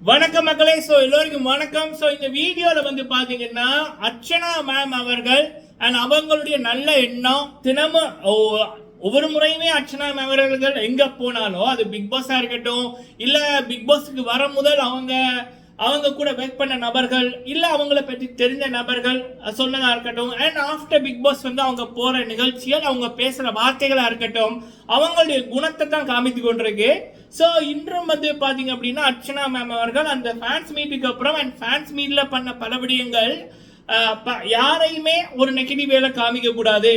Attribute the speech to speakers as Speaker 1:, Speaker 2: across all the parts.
Speaker 1: வணக்கம் மக்களே. ஸோ எல்லோருக்கும் வணக்கம். ஸோ இந்த வீடியோவில் வந்து பார்த்தீங்கன்னா அர்ச்சனா மேம் அவர்கள் அண்ட் அவங்களுடைய நல்ல எண்ணம் தினமும் ஒவ்வொரு முறையுமே அர்ச்சனா மேம் அவர்கள் எங்கே போனாலும் அது பிக் பாஸாக இருக்கட்டும் இல்லை பிக் பாஸுக்கு வர முதல் அவங்க அவங்க கூட ஒர்க் பண்ண நபர்கள் இல்லை அவங்கள பற்றி தெரிஞ்ச நபர்கள் சொன்னதாக இருக்கட்டும் அண்ட் ஆஃப்டர் பிக் பாஸ் வந்து அவங்க போகிற நிகழ்ச்சிகள் அவங்க பேசுகிற வார்த்தைகளாக இருக்கட்டும் அவங்களுடைய குணத்தை தான் காமித்து கொண்டிருக்கு. ஸோ இன்றும் வந்து பார்த்தீங்க அப்படின்னா அர்ச்சனா மேம் அவர்கள் அந்த ஃபேன்ஸ் மீட்டுக்கு அப்புறம் அண்ட் ஃபேன்ஸ் மீட்டில் பண்ண பல விடயங்கள் ப- யாரையுமே ஒரு நெகட்டிவ் வேலை காமிக்கக்கூடாது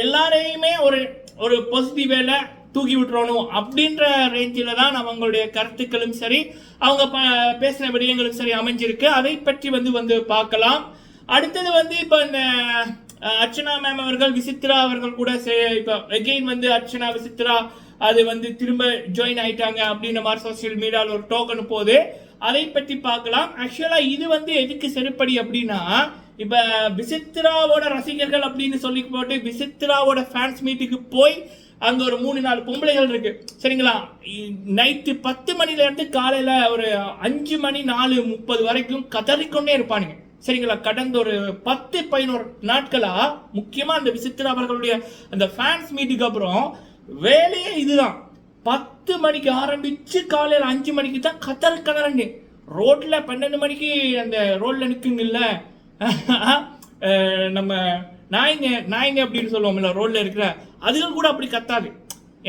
Speaker 1: எல்லாரையுமே ஒரு ஒரு பாசிட்டிவ் வேலை தூக்கி விட்டுறணும் அப்படின்ற ரேஞ்சில் தான் அவங்களுடைய கருத்துக்களும் சரி அவங்க ப பேசின விடயங்களும் சரி அமைஞ்சிருக்கு. அதை பற்றி வந்து வந்து பார்க்கலாம். அடுத்தது வந்து இப்போ இந்த அர்ச்சனா மேம் அவர்கள் விசித்ரா அவர்கள் கூட சே- இப்போ எகெயின் வந்து அர்ச்சனா விசித்ரா அது வந்து திரும்ப ஜாயின் ஆயிட்டாங்க அப்படின்ற மாதிரி சோஷியல் மீடியாவில் ஒரு டோக்கன் போகுது அதை பற்றி பார்க்கலாம். ஆக்சுவலாக இது வந்து எதுக்கு செருப்படி அப்படின்னா இப்போ விசித்ராவோட ரசிகர்கள் அப்படின்னு சொல்லி போட்டு விசித்ராவோட ஃபேன்ஸ் மீட்டுக்கு போய் அங்கே ஒரு மூணு நாலு பொம்பளைகள் இருக்கு. சரிங்களா? நைட்டு பத்து மணிலேருந்து காலையில் ஒரு அஞ்சு மணி நாலு முப்பது வரைக்கும் கதறிக்கொண்டே இருப்பானுங்க. சரிங்களா? கடந்த ஒரு பத்து பதினோரு நாட்களா முக்கியமா அந்த விசித்திர அவர்களுடைய அந்த ஃபேன்ஸ் மீட்டுக்கு அப்புறம் வேலையே இதுதான். பத்து மணிக்கு ஆரம்பிச்சு காலையில் அஞ்சு மணிக்கு தான் கதற கதறங்க ரோட்டில் பன்னெண்டு மணிக்கு அந்த ரோட்டில் நிற்குங்கல்ல நம்ம நாய்ங்க நாய்ங்க அப்படின்னு சொல்லுவோம்ல ரோட்டில் இருக்கிற அதுகள் கூட அப்படி கத்தாது.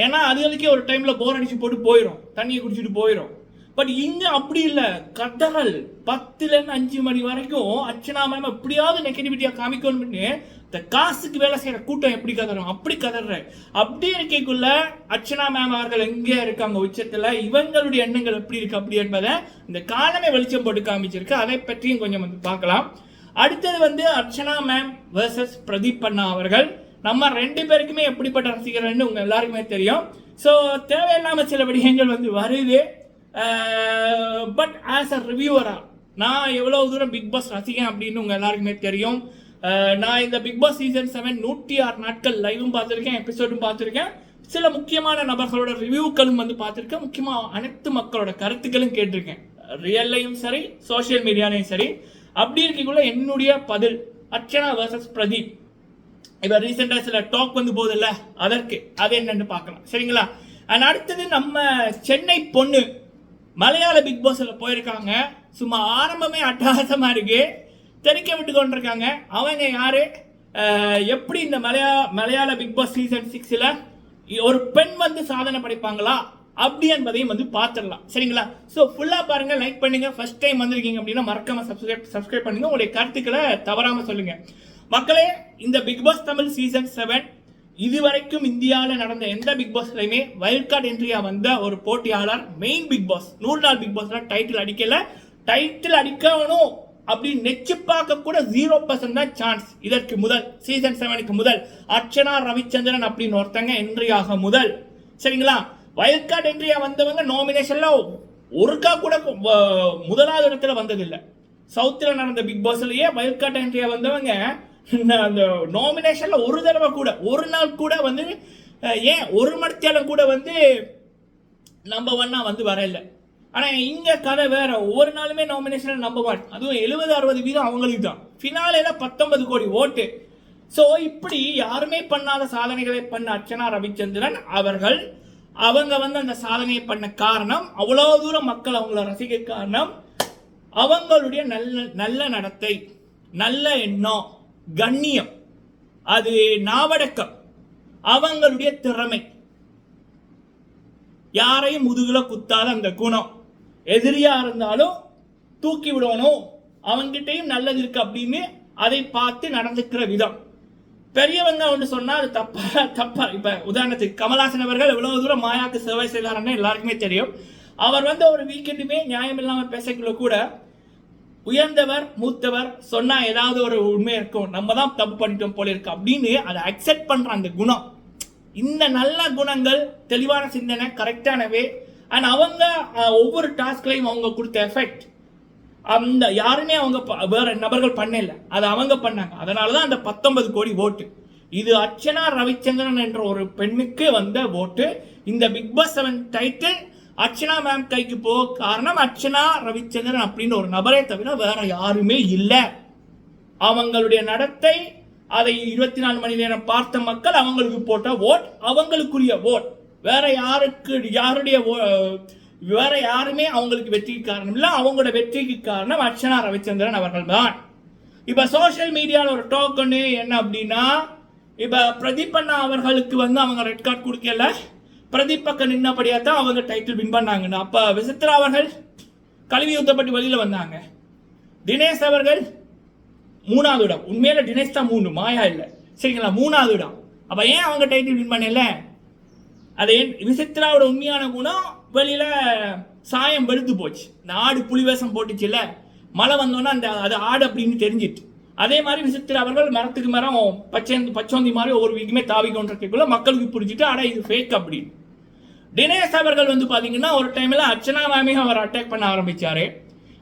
Speaker 1: ஏன்னா அதுகளுக்கே ஒரு டைமில் போர் அடித்து போட்டு போயிடும் தண்ணியை குடிச்சிட்டு போயிடும் பட் இங்க அப்படி இல்ல. கதறல் பத்துல இருந்து அஞ்சு மணி வரைக்கும் அர்ச்சனா மேம் எப்படியாவது நெகட்டிவிட்டியா காமிக்கணும்னு இந்த காசுக்கு வேலை செய்யற கூட்டம் எப்படி கதறும்? அப்படி கதற. அப்படி இருக்கைக்குள்ள அர்ச்சனா மேம் அவர்கள் எங்கே இருக்காங்க உச்சத்துல? இவங்களுடைய எண்ணங்கள் எப்படி இருக்கு அப்படி என்பதை இந்த காலமே வெளிச்சம் போட்டு காமிச்சிருக்கு. அதை பற்றியும் கொஞ்சம் வந்து பார்க்கலாம். அடுத்தது வந்து அர்ச்சனா மேம் வர்சஸ் பிரதீப் அண்ணா அவர்கள். நம்ம ரெண்டு பேருக்குமே எப்படிப்பட்ட ரசிகர்கள்னு உங்க எல்லாருக்குமே தெரியும். ஸோ தேவையில்லாமல் சில விடயங்கள் வந்து வருது. பட் ஆஸ் அ ரிவ்யூவரா நான் எவ்வளோ தூரம் பிக் பாஸ் ரசிகன் அப்படின்னு உங்கள் எல்லாருக்குமே தெரியும். Uh, நான் இந்த பிக் பாஸ் சீசன் செவன் நூற்றி ஆறு நாட்கள் லைவும் பார்த்துருக்கேன் எபிசோடும் பார்த்துருக்கேன். சில முக்கியமான நபர்களோட ரிவ்யூக்களும் வந்து பார்த்துருக்கேன். முக்கியமாக அனைத்து மக்களோட கருத்துக்களும் கேட்டிருக்கேன். ரியல்லையும் சரி சோஷியல் மீடியாலையும் சரி. அப்படி இருக்கக்குள்ள என்னுடைய பதில் அர்ச்சனா வர்சஸ் பிரதீப். இப்போ ரீசெண்டாக சில டாக் வந்து போகுதுல்ல அதற்கு அது என்னன்னு பார்க்கலாம். சரிங்களா? அண்ட் அடுத்தது நம்ம சென்னை பொண்ணு மலையாள பிக் பாஸில் போயிருக்காங்க. சும்மா ஆரம்பமே அட்டகாசமாக இருக்கு. தெரிக்க விட்டு கொண்டிருக்காங்க. அவங்க யாரு? எப்படி இந்த மலையா மலையாள பிக் பாஸ் சீசன் சிக்ஸில் ஒரு பெண் வந்து சாதனை படைப்பாங்களா? அப்படி என்பதையும் வந்து பார்த்துடலாம். சரிங்களா? ஸோ ஃபுல்லாக பாருங்க லைக் பண்ணுங்க. ஃபர்ஸ்ட் டைம் வந்திருக்கீங்க அப்படின்னா மறக்காம சப்ஸ்கிரைப் சப்ஸ்கிரைப் பண்ணுங்க. உங்களுடைய கருத்துக்களை தவறாமல் சொல்லுங்க. மக்களே இந்த Bigg Boss Tamil season seven இதுவரைக்கும் இந்தியாவில் நடந்த எந்த பிக் பாஸ்லையுமே வைல்ட் கார்டு என்ட்ரியா வந்த ஒரு போட்டியாளர் மெயின் பிக் பாஸ் நூறு நாள் பிக் பாஸ்ல டைட்டில் அடிக்கல. டைட்டில் அடிக்கணும் அப்படி நெச்சு பார்க்க கூட ஜீரோ பர்சன்ட் தான் சான்ஸ் இதற்கு முதல் சீசன் செவனுக்கு முதல். அர்ச்சனா ரவிச்சந்திரன் அப்படின்னு ஒருத்தங்க என்ட்ரியாக முதல். சரிங்களா? வைல்ட் கார்டு என்ட்ரியா வந்தவங்க நாமினேஷன்ல ஒருக்கா கூட முதலாவது இடத்துல வந்ததில்லை. சவுத்தில் நடந்த பிக் பாஸ்லயே வைல்ட் கார்டு என்ட்ரியா வந்தவங்க அந்த நாமினேஷன்ல ஒரு தடவை கூட ஒரு நாள் கூட வந்து ஏன் ஒரு மணித்தியாலம் கூட வந்து நம்பர் ஒன்னா வந்து வரல. ஆனால் இங்கே கதை வேற. ஒவ்வொரு நாளுமே நாமினேஷன் நம்பர் ஒன் அதுவும் எழுபது அறுபது வீதம் அவங்களுக்கு தான். ஃபினாலேல பத்தொன்பது கோடி ஓட்டு. ஸோ இப்படி யாருமே பண்ணாத சாதனைகளை பண்ண அர்ச்சனா ரவிச்சந்திரன் அவர்கள் அவங்க வந்து அந்த சாதனையை பண்ண காரணம் அவ்வளோ தூரம் மக்கள் அவங்கள ரசிக்க காரணம் அவங்களுடைய நல்ல நல்ல நடத்தை நல்ல எண்ணம். கண்ணியம். அது நாவடக்கம். அவங்களுடைய திறமை. யாரையும் முதுகுல குத்தாத அந்த குணம். எதிரியா இருந்தாலும் தூக்கி விடணும். அவங்கிட்டையும் நல்லது இருக்கு அப்படின்னு அதை பார்த்து நடந்துக்கிற விதம். பெரியவங்க ஒன்று சொன்னால் அது தப்பா தப்பா. இப்ப உதாரணத்துக்கு கமலாசன் அவர்கள் எவ்வளவு தூரம் மாயாக்கு சேவை செய்தாருன்னு எல்லாருக்குமே தெரியும். அவர் வந்து ஒரு வீக்கெண்டுமே நியாயம் இல்லாமல் பேசக்குள்ள கூட உயர்ந்தவர் மூத்தவர் சொன்னா ஏதாவது ஒரு உண்மை இருக்கும். நம்ம தான் தப்பு பண்ணிட்டோம் போல இருக்கு அப்படின்னு அதை அக்செப்ட் பண்ற அந்த குணம். இந்த நல்ல குணங்கள் தெளிவான சிந்தனை கரெக்டானவே அண்ட் அவங்க ஒவ்வொரு டாஸ்க்லையும் அவங்க கொடுத்த எஃபெக்ட் அந்த யாருமே அவங்க வேற நபர்கள் பண்ணல. அது அவங்க பண்ணாங்க. அதனால தான் அந்த பத்தொன்பது கோடி ஓட்டு இது அர்ச்சனா ரவிச்சந்திரன் என்ற ஒரு பெண்ணுக்கு வந்த ஓட்டு இந்த Bigg Boss seven title Archana ma'am கைக்கு போக காரணம் அர்ச்சனா ரவிச்சந்திரன் அப்படின்னு ஒரு நபரே தவிர வேற யாருமே இல்லை. அவங்களுடைய நடத்தை அதை இருபத்தி நாலு மணி நேரம் பார்த்த மக்கள் அவங்களுக்கு போட்ட ஓட் அவங்களுக்குரிய ஓட் வேற யாருக்கு யாருடைய வேற யாருமே அவங்களுக்கு வெற்றிக்கு காரணம் இல்லை. அவங்களோட வெற்றிக்கு காரணம் அர்ச்சனா ரவிச்சந்திரன் அவர்கள் தான். இப்போ சோஷியல் மீடியாவில் ஒரு டோக்கனு என்ன அப்படின்னா இப்போ பிரதீப் அண்ணா அவர்களுக்கு வந்து அவங்க ரெட் கார்டு கொடுக்கல. பிரதீப் பக்கம் தான் அவங்க டைட்டில் வின் பண்ணாங்கன்னு. அப்போ விசித்ரா அவர்கள் கல்வி ஊத்தப்பட்டு வெளியில் வந்தாங்க. தினேஷ் அவர்கள் மூணாவது இடம். உண்மையில தினேஷ் தான் மூணு மாயா இல்லை. சரிங்களா? மூணாவது இடம். அப்போ ஏன் அவங்க டைட்டில் வின் பண்ணல? அது ஏன் விசித்ராவோட உண்மையான குணம் வெளியில் சாயம் வெளுத்து போச்சு. இந்த ஆடு புலி வேஷம் போட்டுச்சுல்ல. மழை வந்தோன்னா அந்த அது ஆடு அப்படின்னு தெரிஞ்சிட்டு. அதே மாதிரி விசித்திர அவர்கள் மரத்துக்கு மரம் பச்சை பச்சோந்தி மாதிரி ஒவ்வொரு வீக்குமே தாவி கொண்டிருக்கக்குள்ள மக்களுக்கு புரிஞ்சுட்டு ஆனால் இது ஃபேக் அப்படின்னு தினேஷ் அவர்கள் வந்து பார்த்தீங்கன்னா ஒரு டைமில் அர்ச்சனா மேமையும் அவர் அட்டாக் பண்ண ஆரம்பித்தார்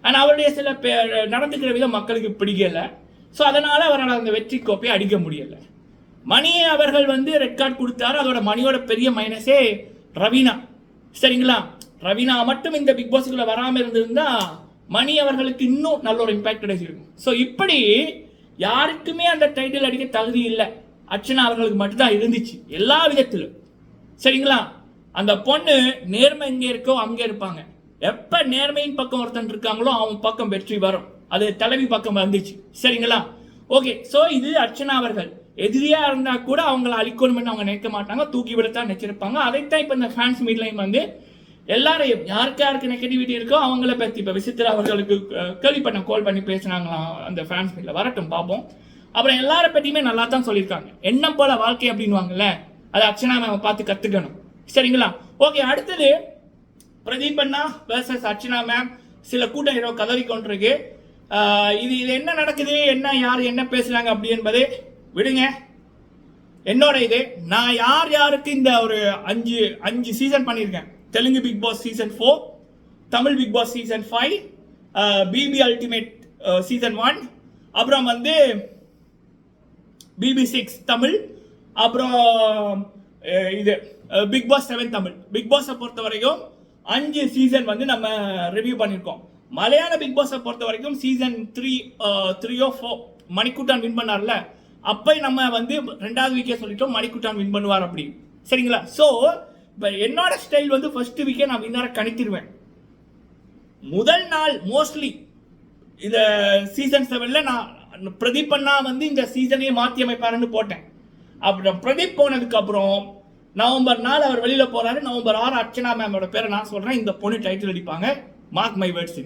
Speaker 1: ஆனால் அவருடைய சில பே- நடந்துக்கிற விதம் மக்களுக்கு பிடிக்கலை. ஸோ அதனால் அவரால் அந்த வெற்றி கோப்பையை அடிக்க முடியலை. மணி அவர்கள் வந்து ரெட் கார்டு கொடுத்தாரு. அதோட மணியோட பெரிய மைனஸே ரவீனா. சரிங்களா? ரவீனா மட்டும் இந்த பிக் பாஸுக்குள்ளே வராமல் இருந்திருந்தால் மணி அவர்களுக்கு இன்னும் நல்ல ஒரு இம்பேக்ட் கிடைச்சிருக்கும். ஸோ இப்படி யாருக்குமே அந்த டைட்டில் அடிக்க தகுதி இல்லை. அர்ச்சனா அவர்களுக்கு மட்டும்தான் இருந்துச்சு எல்லா விதத்திலும். சரிங்களா? அந்த பொண்ணு நேர்மை எங்கே இருக்கோ அங்கே இருப்பாங்க. எப்போ நேர்மையின் பக்கம் ஒருத்தன் இருக்காங்களோ அவன் பக்கம் வெற்றி வரும். அது தலைவி பக்கம் வந்துச்சு. சரிங்களா? ஓகே ஸோ இது அர்ச்சனா அவர்கள். எதிரியாக இருந்தால் கூட அவங்கள அழிக்கணும்னு அவங்க நினைக்க மாட்டாங்க தூக்கி விடத்தான் நினைச்சிருப்பாங்க. அதைத்தான் இப்போ இந்த ஃபேன்ஸ் மீட்லையும் வந்து எல்லாரையும் யாருக்கு யாருக்கு நெகட்டிவிட்டி இருக்கோ அவங்கள பற்றி இப்போ விசித்திரா அவர்களுக்கு அஹ், கேள்வி பண்ண கால் பண்ணி பேசுனாங்களாம் அந்த ஃபேன்ஸ் மீட்ல வரட்டும் பார்ப்போம் அப்புறம் எல்லாரை பற்றியுமே நல்லா தான் சொல்லியிருக்காங்க. என்ன போல வாழ்க்கை அப்படின்னுவாங்கல்ல? அதை அர்ச்சனா மேம் பார்த்து கற்றுக்கணும் சரிங்களா? ஓகே அடுத்தது பிரதீப் அண்ணா வேர்சஸ் அர்ச்சனா மேம் சில கூட்டம் ஏதோ கதறி கொண்டிருக்கு. இது இது என்ன நடக்குது? என்ன யார் என்ன பேசுறாங்க அப்படி என்பதை விடுங்க. என்னோட இது நான் யார் யாருக்கு இந்த ஒரு அஞ்சு அஞ்சு சீசன் பண்ணியிருக்கேன்? Telugu Bigg Boss season four Tamil Bigg Boss season five BB ultimate season one அப்புறம் வந்து பிபி சிக்ஸ் தமிழ். அப்புறம் இது Bigg Boss seven Tamil. Bigg பாஸை பொறுத்த வரைக்கும் அஞ்சு சீசன் வந்து நம்ம ரிவ்யூ பண்ணியிருக்கோம். மலையாள பிக் பாஸை பொறுத்த வரைக்கும் சீசன் த்ரீ த்ரீயோ ஃபோர் மணிக்கூட்டான் வின் பண்ணார்ல. அப்போ நம்ம வந்து ரெண்டாவது வீக்கே சொல்லிட்டோம் மணிக்கூட்டான் வின் பண்ணுவார் அப்படி. சரிங்களா? ஸோ இப்போ என்னோட ஸ்டைல் வந்து ஃபர்ஸ்ட் வீக்கே நான் வின்னரை கணித்திருவேன். முதல் நாள் மோஸ்ட்லி இந்த சீசன் செவனில் நான் பிரதீப் அண்ணா வந்து இந்த சீசனையே மாற்றி அமைப்பாருன்னு போட்டேன். அப்புறம் பிரதீப் போனதுக்கப்புறம் நவம்பர் நாள் அவர் வெளியில் போகிறாரு நவம்பர் ஆறு அர்ச்சனா மேமோட பேரை நான் சொல்கிறேன் இந்த பொண்ணு டைட்டில் அடிப்பாங்க மார்க் மை வேர்ட்ஸ்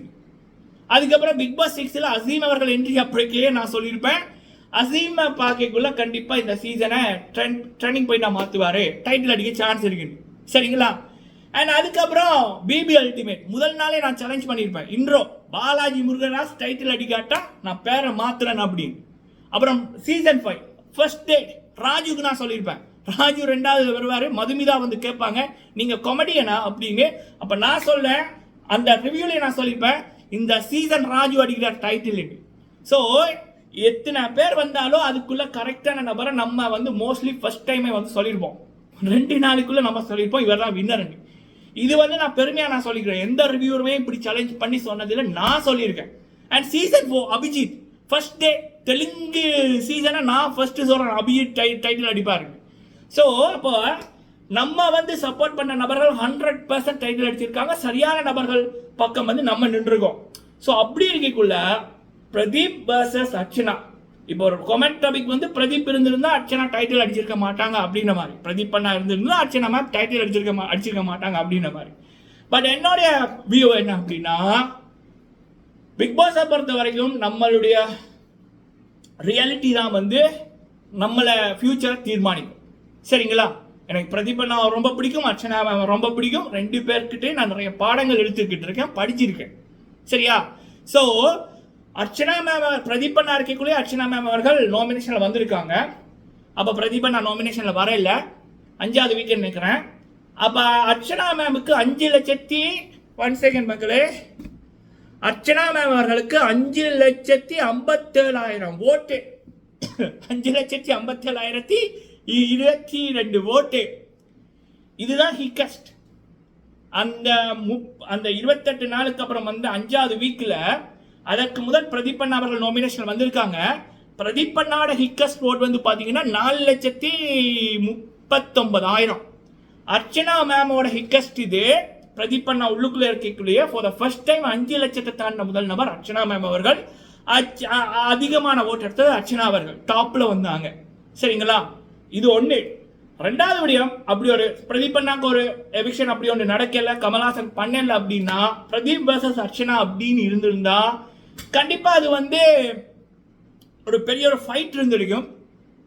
Speaker 1: அதுக்கப்புறம் பிக் பாஸ் சிக்ஸில் அசீம் அவர்கள் என்ட்ரி அப்படிக்கே நான் சொல்லியிருப்பேன். அசீமை பார்க்கக்குள்ள கண்டிப்பாக இந்த சீசனை ட்ரெண்ட் ட்ரெண்டிங் போய் நான் மாற்றுவார் டைட்டில் அடிக்க சான்ஸ் இருக்குது சரிங்களா? அண்ட் அதுக்கப்புறம் பிபி அல்டிமேட் முதல் நாளே நான் சேலஞ்ச் பண்ணியிருப்பேன். இன்ட்ரோ பாலாஜி முருகராஜ் டைட்டில் அடிக்காட்டா நான் பேரை மாத்துறேன் அப்படின்னு. அப்புறம் சீசன் ஃபைவ் ஃபர்ஸ்ட் டே ராஜுக்கு நான் சொல்லியிருப்பேன். ராஜு ரெண்டாவது வருவார் மதுமிதா வந்து கேட்பாங்க நீங்கள் கொமெடியனா அப்படின்னு. அப்போ நான் சொல்லேன் அந்த ரிவ்யூல நான் சொல்லியிருப்பேன் இந்த சீசன் ராஜு அடிக்கிற டைட்டில் ஸோ எத்தனை பேர் வந்தாலும் அதுக்குள்ளே கரெக்டான நபரை நம்ம வந்து மோஸ்ட்லி ஃபஸ்ட் டைமே வந்து சொல்லியிருப்போம். ரெண்டு நாளுக்குள்ள நம்ம சொல்லியிருப்போம் இவர் தான் வின்னர் இது வந்து நான் பெருமையா நான் சொல்லிக்கிறேன். எந்த ரிவ்யூருமே இப்படி சேலஞ்ச் பண்ணி சொன்னதில்ல நான் சொல்லியிருக்கேன். And season four Abhijeet first day Telugu சீசனை நான் ஃபர்ஸ்ட் சொல்கிறேன் அபிஜித் டை டைட்டில் அடிப்பாருங்க ஸோ அப்போ நம்ம வந்து சப்போர்ட் பண்ண நபர்கள் ஹண்ட்ரட் பர்சன்ட் டைட்டில் அடிச்சிருக்காங்க. சரியான நபர்கள் பக்கம் வந்து நம்ம நின்றுருக்கோம். ஸோ அப்படி இருக்கக்குள்ள பிரதீப் வர்சஸ் அர்ச்சனா. இப்போ ஒரு கொமெண்ட் டாபிக் வந்து பிரதீப் இருந்திருந்தா அர்ச்சனா டைட்டில் அடிச்சிருக்க மாட்டாங்க அப்படின்ற மாதிரி. பிரதீப் பண்ணா இருந்திருந்தா அர்ச்சனா மேம் டைட்டில் அடிச்சிருக்க மா- அடிச்சிருக்க மாட்டாங்க அப்படின்ற மாதிரி. பட் என்னுடைய வியூ என்ன அப்படின்னா பிக் பாஸை பொறுத்த வரைக்கும் நம்மளுடைய ரியாலிட்டி தான் வந்து நம்மளை ஃப்யூச்சரை தீர்மானிக்கும். சரிங்களா? எனக்கு பிரதீபன் நான் ரொம்ப பிடிக்கும் அர்ச்சனா மேம் ரொம்ப பிடிக்கும். ரெண்டு பேர்கிட்டே நான் நிறைய பாடங்கள் எடுத்துக்கிட்டு இருக்கேன் படிச்சிருக்கேன். சரியா? ஸோ அர்ச்சனா மேம் பிரதீபண்ணா இருக்கக்குள்ளே அர்ச்சனா மேம் அவர்கள் நாமினேஷனில் வந்திருக்காங்க. அப்போ பிரதீபண்ணா நாமினேஷனில் வரையில அஞ்சாவது வீக்கெண்ட் நிற்கிறேன் அப்போ அர்ச்சனா மேமுக்கு அஞ்சு லட்சத்தி ஒன் செகண்ட் மக்களே. அர்ச்சனா மேம் அவர்களுக்கு அஞ்சு லட்சத்தி ஐம்பத்தேழாயிரம் ஓட்டு. அஞ்சு லட்சத்தி ஐம்பத்தேழாயிரத்தி இருபத்தி ரெண்டு ஓட்டு. இதுதான் ஹிக்கஸ்ட் அந்த முப் அந்த இருபத்தெட்டு நாளுக்கு அப்புறம் வந்து அஞ்சாவது வீக்கில் அதற்கு முதல் பிரதீபன் அவர்கள் நாமினேஷன் வந்திருக்காங்க. பிரதீபண்ணாட ஹிக்கஸ் ஸ்போர்ட் வந்து பார்த்தீங்கன்னா நாலு லட்சத்தி முப்பத்தொன்பதாயிரம். அர்ச்சனா மேமோட ஹிக்கஸ்ட் இது. பிரதீப் அண்ணா உள்ளுக்குள்ள இருக்கக்கூடிய ஃபார் த ஃபர்ஸ்ட் டைம் அஞ்சு லட்சத்தை தாண்டின முதல் நபர் அர்ச்சனா மேம் அவர்கள். அதிகமான ஓட்டு எடுத்தது அர்ச்சனா அவர்கள். டாப்பில் வந்தாங்க. சரிங்களா? இது ஒன்று ரெண்டாவது விடயம் அப்படி ஒரு பிரதீப் அண்ணாக்கு ஒரு எவிக்ஷன் அப்படி ஒன்று நடக்கல. கமல்ஹாசன் பண்ணல அப்படின்னா பிரதீப் வர்சஸ் அர்ச்சனா அப்படின்னு இருந்திருந்தா கண்டிப்பாக அது வந்து ஒரு பெரிய ஒரு ஃபைட் இருந்திருக்கும்.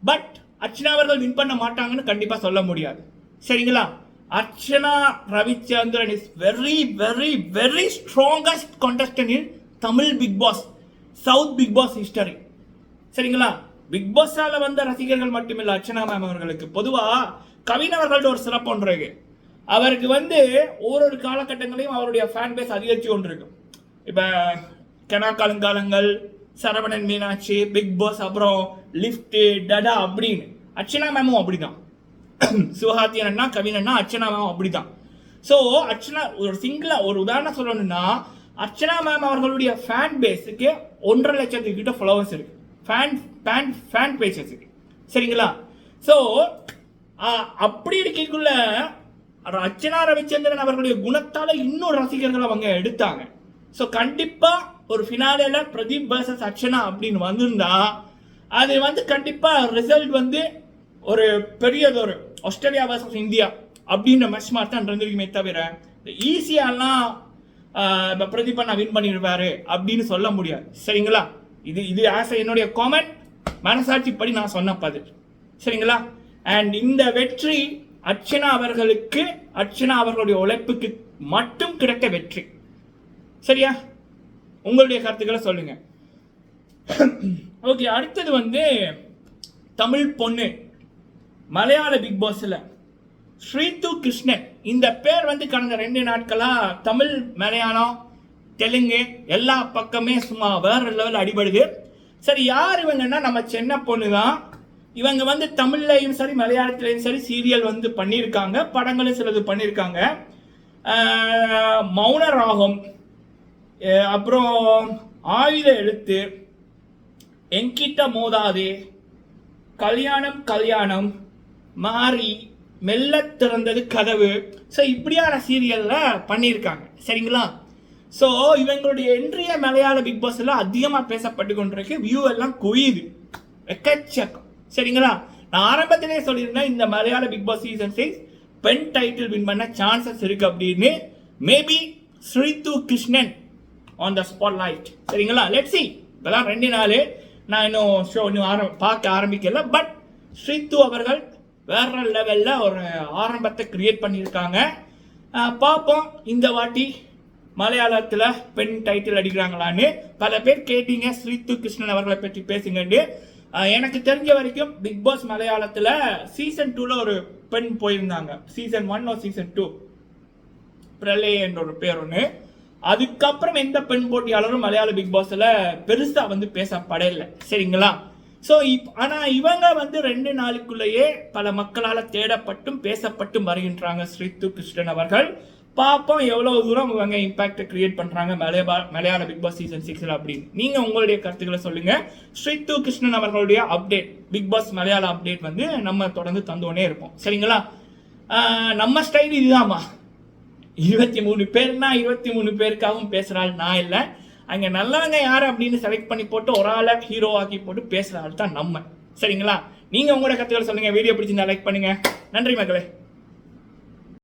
Speaker 1: பட் அர்ச்சனா அவர்கள் வின் பண்ண மாட்டாங்கன்னு கண்டிப்பாக சொல்ல முடியாது. சரிங்களா? Archana Ravichandran is very very very strongest contestant in Tamil Bigg Boss south Bigg Boss history சரிங்களா? பிக் பாஸால வந்த ரசிகர்கள் மட்டுமில்லை அர்ச்சனா மேம் அவர்களுக்கு. பொதுவாக கவின் அவர்கள்ட்ட ஒரு சிறப்பு ஒன்று அவருக்கு வந்து ஒவ்வொரு காலகட்டங்களையும் அவருடைய ஃபேன் பேஸ் அதிகரித்து கொண்டிருக்கும். இப்போ கெனா காலங்காலங்கள் சரவணன் மீனாட்சி பிக் பாஸ் அப்புறம் லிஃப்ட் டடா அப்படின்னு. அர்ச்சனா மேமும் அப்படிதான். சிவகார்த்தி அண்ணா கவின் அண்ணா அர்ச்சனா மேம் அப்படிதான். ஸோ அர்ச்சனா ஒரு சிங்கிளா ஒரு உதாரணம் சொல்லணும்னா அர்ச்சனா மேம் அவர்களுடைய ஃபேன் பேஸுக்கு ஒன்றரை லட்சத்துக்கு கிட்ட ஃபாலோவர்ஸ் இருக்கு. ஃபேன் ஃபேன் ஃபேன் பேஜஸ் இருக்கு சரிங்களா? ஸோ அப்படி இருக்கக்குள்ள அர்ச்சனா ரவிச்சந்திரன் அவர்களுடைய குணத்தால் இன்னும் ரசிகர்கள் அவங்க எடுத்தாங்க. ஸோ கண்டிப்பாக ஒரு ஃபினாலேல பிரதீப் வர்சஸ் அர்ச்சனா அப்படின்னு வந்திருந்தா அது வந்து கண்டிப்பாக ரிசல்ட் வந்து ஒரு பெரியதொரு ஆஸ்திரேலியா வர்சஸ் இந்தியா அப்படின்ற மேட்ச் மாதிரி தான் இருந்திருக்குமே தவிர ஈஸியாலாம் இப்போ பிரதீப் நான் வின் பண்ணிடுவாரு அப்படின்னு சொல்ல முடியாது. சரிங்களா? இது இது ஆஸ் என்னுடைய காமெண்ட் மனசாட்சிப்படி நான் சொன்ன பதில். சரிங்களா? அண்ட் இந்த வெற்றி அர்ச்சனா அவர்களுக்கு அர்ச்சனா அவர்களுடைய உழைப்புக்கு மட்டும் கிடைத்த வெற்றி. சரியா? உங்களுடைய கருத்துக்களை சொல்லுங்க. ஓகே அடுத்தது வந்து தமிழ் பொண்ணு. மலையாள பிக் பாஸ்ல ஸ்ரீது கிருஷ்ணன். இந்த பேர் வந்து கடந்த ரெண்டு நாட்களா தமிழ் மலையாளம் தெலுங்கு எல்லா பக்கமே சும்மா வேற லெவல் அடிபடுது. சரி யார் இவங்கன்னா? நம்ம சென்னை பொண்ணு தான் இவங்க வந்து தமிழ்லையும் சரி மலையாளத்திலையும் சரி சீரியல் வந்து பண்ணியிருக்காங்க. படங்களும் சிலது பண்ணியிருக்காங்க. மௌன ராகம் அப்புறம் ஆயுத எழுத்து என்கிட்ட மோதாது கல்யாணம் கல்யாணம் மாறி மெல்ல திறந்தது கதவு. ஸோ இப்படியான சீரியல்ல பண்ணியிருக்காங்க. சரிங்களா? ஸோ இவங்களுடைய இன்றைய மலையாள பிக் பாஸ்ல அதிகமாக பேசப்பட்டு கொண்டிருக்கு. வியூ எல்லாம் குவியுது எக்கச்சக்கம். சரிங்களா? நான் ஆரம்பத்திலே சொல்லியிருந்தேன் இந்த மலையாள பிக் பாஸ் சீசன் சிக்ஸ் பெண் டைட்டில் வின் பண்ண சான்சஸ் இருக்கு அப்படின்னு. Maybe Sreethu Krishnan on the spotlight சரிங்களா? லெட் சி இப்போதான் ரெண்டு நாள். நான் இன்னும் ஷோ இன்னும் ஆரம் பார்க்க ஆரம்பிக்கல. பட் ஸ்ரீத்து அவர்கள் வேற லெவலில் ஒரு ஆரம்பத்தை கிரியேட் பண்ணியிருக்காங்க. பார்ப்போம். இந்த வாட்டி மலையாளத்தில் பெண் டைட்டில் அடிக்கிறாங்களான்னு. பல பேர் கேட்டீங்க. ஸ்ரீத்து கிருஷ்ணன் அவர்களை பற்றி பேசுங்கன்னு. எனக்கு தெரிஞ்ச வரைக்கும் பிக் பாஸ் மலையாளத்தில் சீசன் டூவில் ஒரு பெண் போயிருந்தாங்க. சீசன் ஒன் ஒரு சீசன் டூ பிரலே என்ற ஒரு பேர் ஒன்று அதுக்கப்புறம் எந்த பெண் போட்டியாளரும் மலையாள பிக் பாஸ்ல பெருசா வந்து பேசப்படல சரிங்களா? ஸோ இப் ஆனால் இவங்க வந்து ரெண்டு நாளுக்குள்ளேயே பல மக்களால் தேடப்பட்டும் பேசப்பட்டும் வருகின்றாங்க ஸ்ரீத்து கிருஷ்ணன் அவர்கள். பார்ப்போம் எவ்வளோ தூரம் இவங்க இம்பாக்டை கிரியேட் பண்ணுறாங்க மலையா மலையாள பிக் பாஸ் சீசன் சிக்ஸில் அப்படின்னு. நீங்கள் உங்களுடைய கருத்துக்களை சொல்லுங்கள் ஸ்ரீத்து கிருஷ்ணன் அவர்களுடைய update Bigg Boss Malayalam update வந்து நம்ம தொடர்ந்து தந்தோடனே இருப்போம். சரிங்களா? நம்ம ஸ்டைல் இதுதாம்மா. இருபத்தி மூணு பேர்னா இருபத்தி மூணு பேருக்காகவும் பேசுகிற ஆள் நான் இல்லை. அங்கே நல்லவங்க யார் அப்படின்னு செலக்ட் பண்ணி போட்டு ஒரு ஆளை ஹீரோ ஆக்கி போட்டு பேசுற ஆள் தான் நம்ம. சரிங்களா? நீங்கள் உங்களோட கருத்துக்களை சொல்லுங்கள் வீடியோ பிடிச்சிருந்தா லைக் பண்ணுங்க. நன்றி மக்களே.